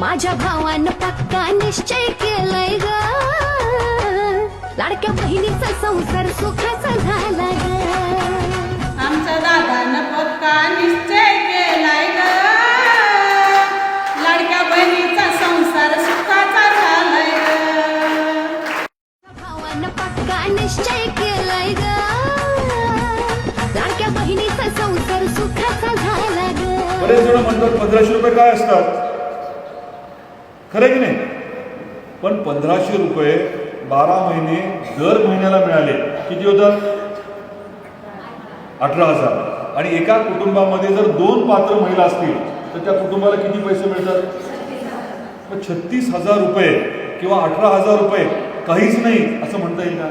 तुझ्या भावानं पक्का निश्चय केलाय ग. लाडक्या बहिणीचा संसार सुखाचा झाला आमच्या दादानं पक्का निश्चय केलाय ग. लाडक्या बहिणीचा संसार सुखाचा झालाय ग. भावानं पक्का निश्चय केलाय ग. लाडक्या बहिणीचा संसार सुखाचा झाला ग. बरेच जण म्हणतात पंधराशे रुपये काय असतात? खरं की नाही? पण पंधराशे रुपये बारा महिने दर महिन्याला मिळाले. किती होतात? अठरा हजार. आणि एका कुटुंबामध्ये जर दोन पात्र महिला असतील तर त्या कुटुंबाला किती पैसे मिळतात? मग छत्तीस हजार रुपये किंवा अठरा हजार रुपये काहीच नाही असं म्हणता येईल का?